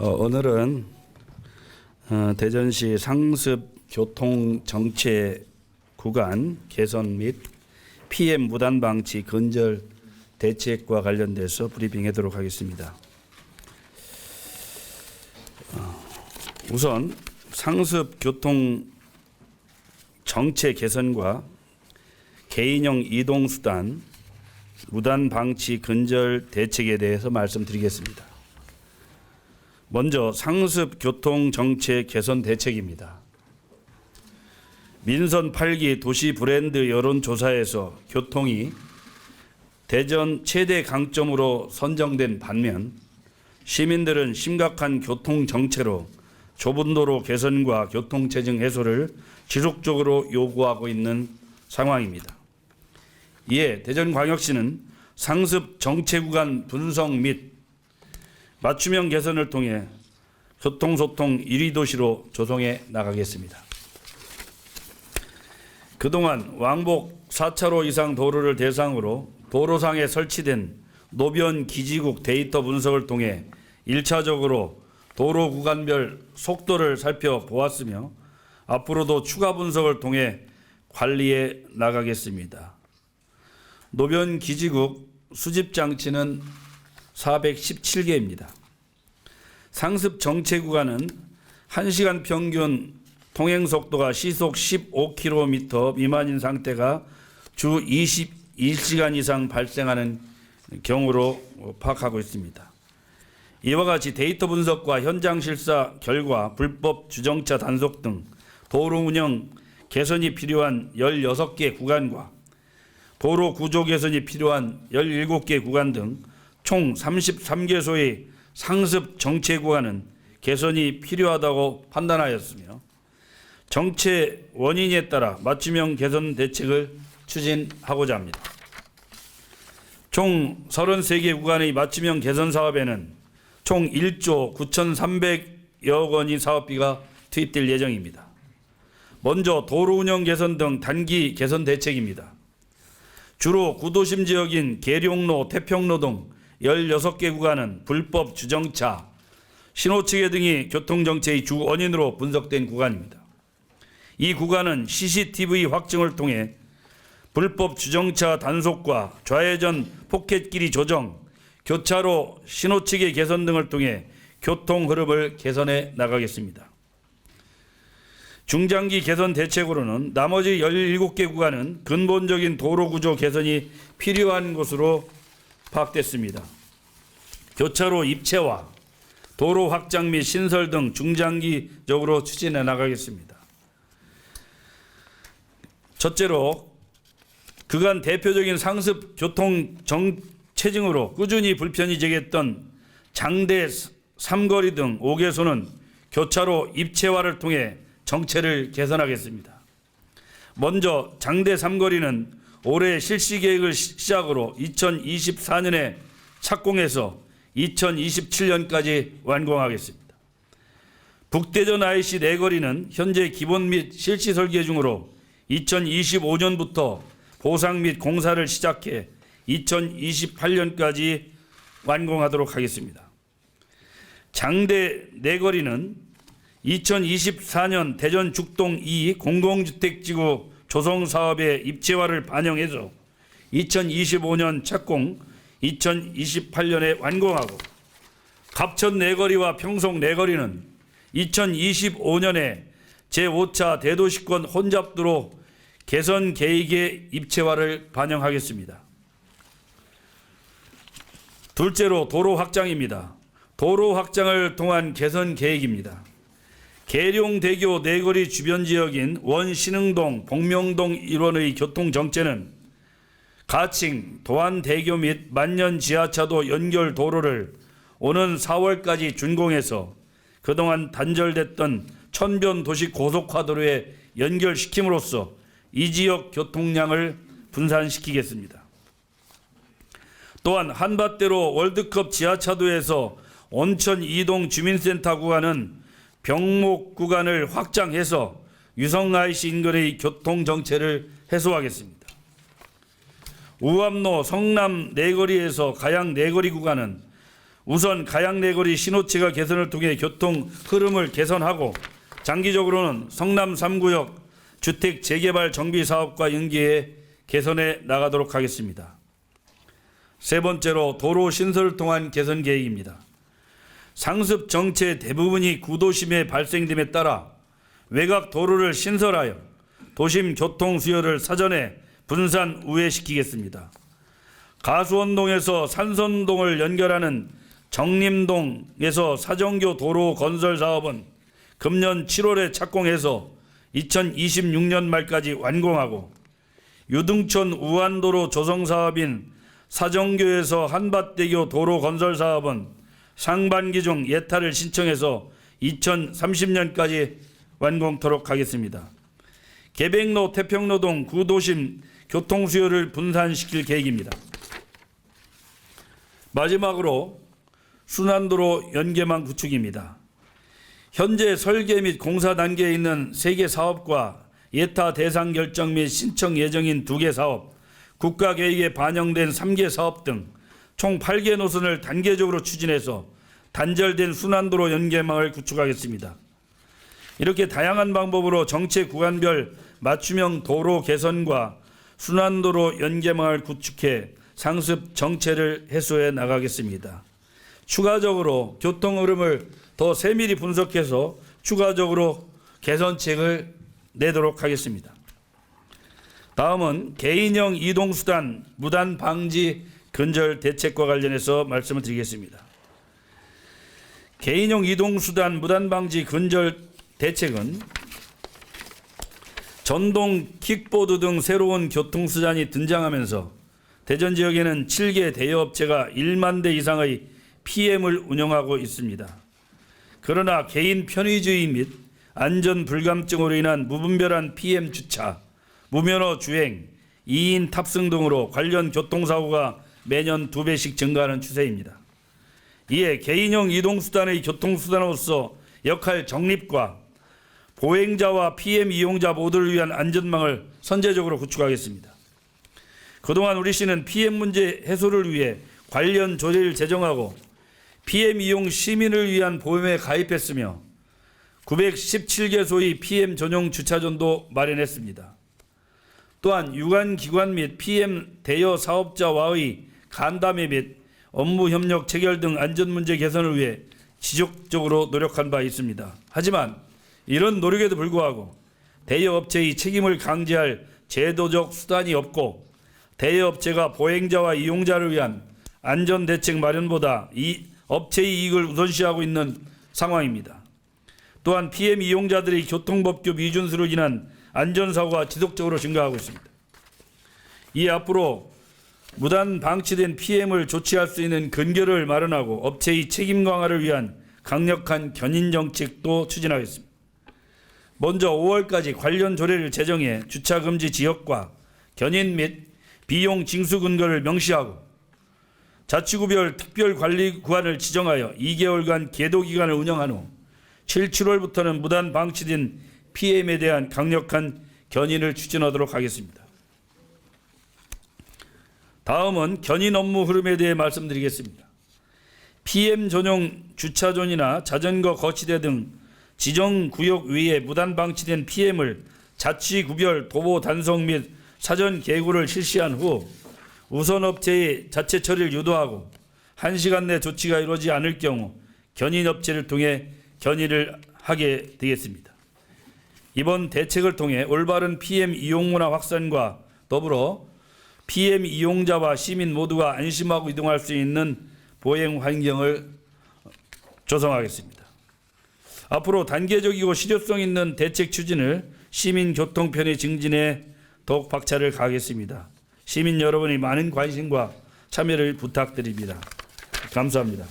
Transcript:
어, 오늘은 어, 대전시 상습 교통 정체 구간 개선 및 PM 무단 방치 근절 대책과 관련돼서 브리핑하도록 하겠습니다. 어, 우선 상습 교통 정체 개선과 개인용 이동 수단 무단 방치 근절 대책에 대해서 말씀드리겠습니다. 먼저 상습 교통 정체 개선 대책입니다. 민선 8기 도시 브랜드 여론조사에서 교통이 대전 최대 강점으로 선정된 반면 시민들은 심각한 교통 정체로 좁은 도로 개선과 교통 체증 해소를 지속적으로 요구하고 있는 상황입니다. 이에 대전광역시는 상습 정체 구간 분석 및 맞춤형 개선을 통해 교통소통 1위 도시로 조성해 나가겠습니다. 그동안 왕복 4차로 이상 도로를 대상으로 도로상에 설치된 노변 기지국 데이터 분석을 통해 1차적으로 도로 구간별 속도를 살펴보았으며 앞으로도 추가 분석을 통해 관리해 나가겠습니다. 노변 기지국 수집 장치는 417개입니다. 상습 정체 구간은 1시간 평균 통행 속도가 시속 15km 미만인 상태가 주 21시간 이상 발생하는 경우로 파악하고 있습니다. 이와 같이 데이터 분석과 현장 실사 결과 불법 주정차 단속 등 도로 운영 개선이 필요한 16개 구간과 도로 구조 개선이 필요한 17개 구간 등 총 33개소의 상습 정체 구간은 개선이 필요하다고 판단하였으며 정체 원인에 따라 맞춤형 개선 대책을 추진하고자 합니다. 총 33개 구간의 맞춤형 개선 사업에는 총 1조 9,300여 원의 사업비가 투입될 예정입니다. 먼저 도로 운영 개선 등 단기 개선 대책입니다. 주로 구도심 지역인 계룡로, 태평로 등 16개 구간은 불법 주정차, 신호체계 등이 교통정체의 주 원인으로 분석된 구간입니다. 이 구간은 CCTV 확증을 통해 불법 주정차 단속과 좌회전 포켓길이 조정, 교차로 신호체계 개선 등을 통해 교통 흐름을 개선해 나가겠습니다. 중장기 개선 대책으로는 나머지 17개 구간은 근본적인 도로 구조 개선이 필요한 것으로 파악됐습니다. 교차로 입체화, 도로 확장 및 신설 등 중장기적으로 추진해 나가겠습니다. 첫째로 그간 대표적인 상습 교통 정 체증으로 꾸준히 불편이 제기했던 장대 삼거리 등 5개소는 교차로 입체화를 통해 정체를 개선하겠습니다. 먼저 장대 삼거리는 올해 실시 계획을 시- 시작으로 2024년에 착공해서 2027년까지 완공하겠습니다. 북대전 IC 내거리는 현재 기본 및 실시 설계 중으로 2025년부터 보상 및 공사를 시작해 2028년까지 완공하도록 하겠습니다. 장대 내거리는 2024년 대전 죽동 2 공공주택지구 조성 사업의 입체화를 반영해서 2025년 착공, 2028년에 완공하고 갑천 내거리와 평송 내거리는 2025년에 제5차 대도시권 혼잡도로 개선 계획의 입체화를 반영하겠습니다. 둘째로 도로 확장입니다. 도로 확장을 통한 개선 계획입니다. 계룡대교 내거리 주변 지역인 원신흥동, 복명동 일원의 교통 정체는 가칭, 도안대교 및 만년 지하차도 연결 도로를 오는 4월까지 준공해서 그동안 단절됐던 천변 도시 고속화도로에 연결시킴으로써 이 지역 교통량을 분산시키겠습니다. 또한 한밭대로 월드컵 지하차도에서 온천 이동 주민센터 구간은 병목 구간을 확장해서 유성 IC 인근의 교통 정체를 해소하겠습니다. 우암로 성남 내거리에서 가양 내거리 구간은 우선 가양 내거리 신호체가 개선을 통해 교통 흐름을 개선하고 장기적으로는 성남 3구역 주택 재개발 정비 사업과 연계해 개선해 나가도록 하겠습니다. 세 번째로 도로 신설을 통한 개선 계획입니다. 상습 정체 대부분이 구도심에 발생됨에 따라 외곽 도로를 신설하여 도심 교통 수요를 사전에 분산 우회시키겠습니다. 가수원동에서 산선동을 연결하는 정림동에서 사정교 도로 건설 사업은 금년 7월에 착공해서 2026년 말까지 완공하고 유등촌 우안도로 조성 사업인 사정교에서 한밭대교 도로 건설 사업은 상반기 중 예타를 신청해서 2030년까지 완공토록 하겠습니다. 개백로 태평로 동 구도심 교통 수요를 분산시킬 계획입니다. 마지막으로 순환도로 연계망 구축입니다. 현재 설계 및 공사 단계에 있는 세 개 사업과 예타 대상 결정 및 신청 예정인 두 개 사업, 국가 계획에 반영된 3개 사업 등 총 8개 노선을 단계적으로 추진해서 단절된 순환도로 연계망을 구축하겠습니다. 이렇게 다양한 방법으로 정체 구간별 맞춤형 도로 개선과 순환도로 연계망을 구축해 상습 정체를 해소해 나가겠습니다. 추가적으로 교통 흐름을 더 세밀히 분석해서 추가적으로 개선책을 내도록 하겠습니다. 다음은 개인형 이동수단 무단 방지 근절 대책과 관련해서 말씀을 드리겠습니다. 개인형 이동수단 무단 방지 근절 대책은 전동 킥보드 등 새로운 교통수단이 등장하면서 대전 지역에는 7개 대여업체가 1만 대 이상의 PM을 운영하고 있습니다. 그러나 개인 편의주의 및 안전 불감증으로 인한 무분별한 PM 주차, 무면허 주행, 2인 탑승 등으로 관련 교통사고가 매년 두 배씩 증가하는 추세입니다. 이에 개인형 이동수단의 교통수단으로서 역할 정립과 보행자와 PM 이용자 모두를 위한 안전망을 선제적으로 구축하겠습니다. 그동안 우리 시는 PM 문제 해소를 위해 관련 조례를 제정하고 PM 이용 시민을 위한 보험에 가입했으며 917개소의 PM 전용 주차존도 마련했습니다. 또한 유관 기관 및 PM 대여 사업자와의 간담회 및 업무 협력 체결 등 안전 문제 개선을 위해 지속적으로 노력한 바 있습니다. 하지만 이런 노력에도 불구하고 대여업체의 책임을 강제할 제도적 수단이 없고 대여업체가 보행자와 이용자를 위한 안전 대책 마련보다 이 업체의 이익을 우선시하고 있는 상황입니다. 또한 PM 이용자들의 교통법규 미준수로 인한 안전사고가 지속적으로 증가하고 있습니다. 이 앞으로 무단 방치된 PM을 조치할 수 있는 근거를 마련하고 업체의 책임 강화를 위한 강력한 견인 정책도 추진하겠습니다. 먼저 5월까지 관련 조례를 제정해 주차 금지 지역과 견인 및 비용 징수 근거를 명시하고 자치구별 특별 관리 구간을 지정하여 2개월간 계도 기간을 운영한 후 7, 7월부터는 무단 방치된 PM에 대한 강력한 견인을 추진하도록 하겠습니다. 다음은 견인 업무 흐름에 대해 말씀드리겠습니다. PM 전용 주차존이나 자전거 거치대 등 지정 구역 외에 무단 방치된 PM을 자치 구별 도보 단속 및 사전 개구를 실시한 후 우선 업체의 자체 처리를 유도하고 1시간 내 조치가 이루어지지 않을 경우 견인 업체를 통해 견인을 하게 되겠습니다. 이번 대책을 통해 올바른 PM 이용 문화 확산과 더불어 PM 이용자와 시민 모두가 안심하고 이동할 수 있는 보행 환경을 조성하겠습니다. 앞으로 단계적이고 실효성 있는 대책 추진을 시민 교통 편의 증진에 더욱 박차를 가하겠습니다. 시민 여러분의 많은 관심과 참여를 부탁드립니다. 감사합니다.